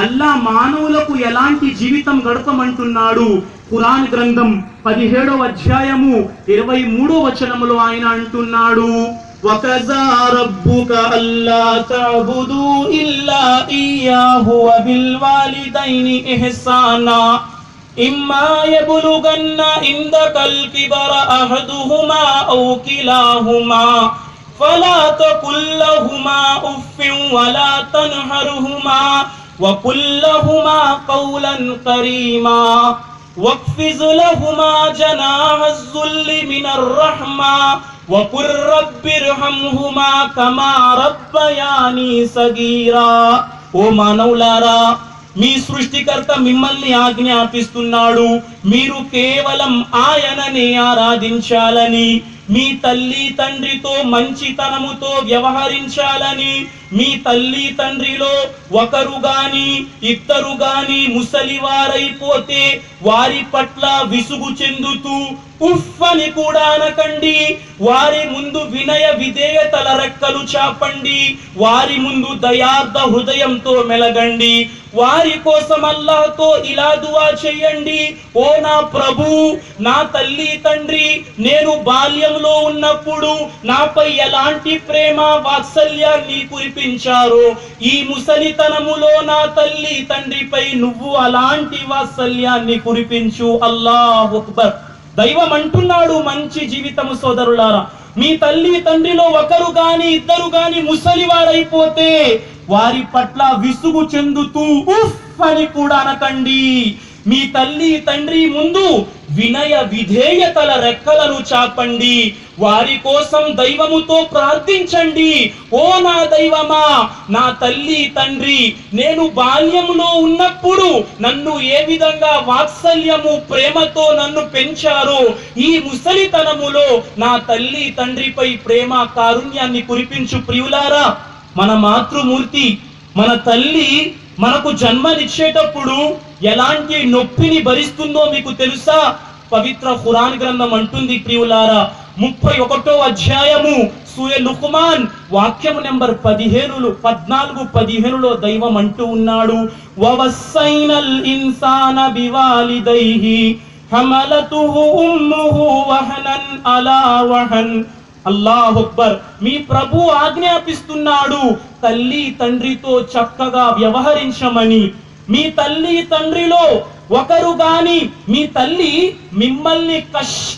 అల్లా మానవులకు ఎలాంటి జీవితం గడపమంటున్నాడు ఖురాన్ గ్రంథం పదిహేడవ అధ్యాయము ఇరవై మూడో వచనములో ఆయన అంటున్నాడు وَكَذَا رَبُّكَ أَلَّا تَعْبُدُوا إِلَّا إِيَّاهُ وَبِالْوَالِدَيْنِ إِحْسَانًا إِمَّا يَبْلُغَنَّ عِندَكَ الْكِبَرَ أَحَدُهُمَا أَوْ كِلَاهُمَا فلا تقل لهما اف ولا تنهرهما وقل لهما قولا كريما واقفز لهما جناح الذل من الرحمة وقل رب ارحمهما كما ربياني صغيرا ఓ మానవులారా మీ సృష్టికర్త మిమ్మల్ని ఆజ్ఞాపిస్తున్నాడు మీరు కేవలం ఆయననే ఆరాధించాలని మీ తల్లి తండ్రితో మంచితనముతో వ్యవహరించాలని మీ తల్లి తండ్రిలో ఒకరు గాని ఇద్దరు గాని ముసలివారైపోతే వారి పట్ల విసుగు చెందుతూ ఉఫ్ అని కూడా అనకండి. వారి ముందు వినయ విధేయతల రెక్కలు చాపండి. వారి ముందు దయార్థ హృదయంతో మెలగండి. వారి కోసం అల్లాతో ఇలా దువా చేయండి. ఓ నా ప్రభు నా తల్లి తండ్రి నేను బాల్యంలో ఉన్నప్పుడు నాపై ఎలాంటి ప్రేమ వాత్సల్యాన్ని కురిపించారో ఈ ముసలితనములో నా తల్లి తండ్రిపై నువ్వు అలాంటి వాత్సల్యాన్ని కురిపించు. అల్లాహ్ అక్బర్. దైవం అంటున్నాడు మంచి జీవితము సోదరులారా. మీ తల్లి తండ్రిలో ఒకరు గాని ఇద్దరు గాని ముసలివారైపోతే వారి పట్ల విసుగు చెందుతూ ఉఫ్ అని కూడా అనకండి. మీ తల్లి తండ్రి ముందు వినయ విధేయతల రెక్కలను చాపండి. వారి కోసం దైవముతో ప్రార్థించండి. ఓ నా దైవమా నా తల్లి తండ్రి నేను బాల్యములో ఉన్నప్పుడు నన్ను ఏ విధంగా వాత్సల్యము ప్రేమతో నన్ను పెంచారో ఈ ముసలితనములో నా తల్లి తండ్రిపై ప్రేమ కారుణ్యాన్ని కురిపించు ప్రియులారా మన మాతృమూర్తి మన తల్లి మనకు జన్మనిచ్చేటప్పుడు ఎలాంటి నొప్పిని భరిస్తుందో మీకు తెలుసా? పవిత్ర ఖురాన్ గ్రంథం అంటుంది ప్రియులారా ముప్పై ఒకటో అధ్యాయము సూర్య లుకుమాన్ వాక్యం నెంబర్ పదిహేను పద్నాలుగు పదిహేనులో దైవం అంటూ ఉన్నాడు వవస్సైనల్ ఇన్సాన బివాలిదైహి హమలతుహు ఉమ్ముహు వహనన్ అలా వహన్ అల్లాహ్ అక్బర్ మీ ప్రభు ఆజ్ఞాపిస్తున్నాడు తల్లి తండ్రితో చక్కగా వ్యవహరించమని. మీ తల్లి తండ్రిలో ఒకరు గాని మీ తల్లి మిమ్మల్ని కష్ట